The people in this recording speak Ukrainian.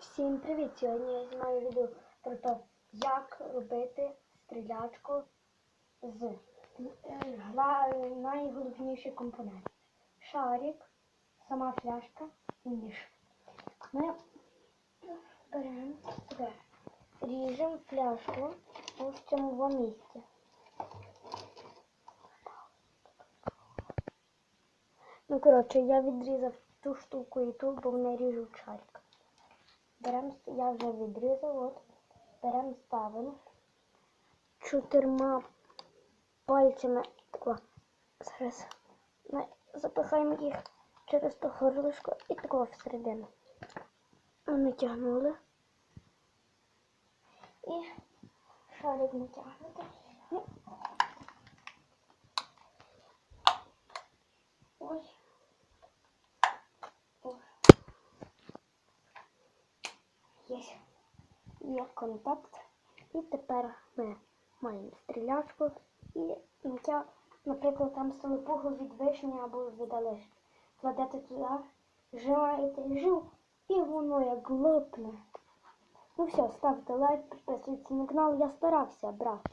Всім привіт! Сьогодні я знімаю відео про те, як робити стрілячку з е, найголовніший компонент. Шарик, сама фляжка і ніж. Ми беремо сюди, ріжемо фляжку в цьому місці. Ну, коротше, я відрізав ту штуку і ту, бо вони ріжуть шарик. Беремо, я вже відрізав, от. Беремо, ставимо чотирма пальцями. Тако, зараз запихаємо їх через то горлишко і такого всередину. Натягнули. І шарик натягнути. Є. Контакт. І тепер ми маємо стрілячку і натяг, наприклад, там столипугу від вишні або від. Кладете туди, вживаєте і жив, і воно як лопне. Ну все, ставте лайк, підписуйтесь на канал. Я старався, брат.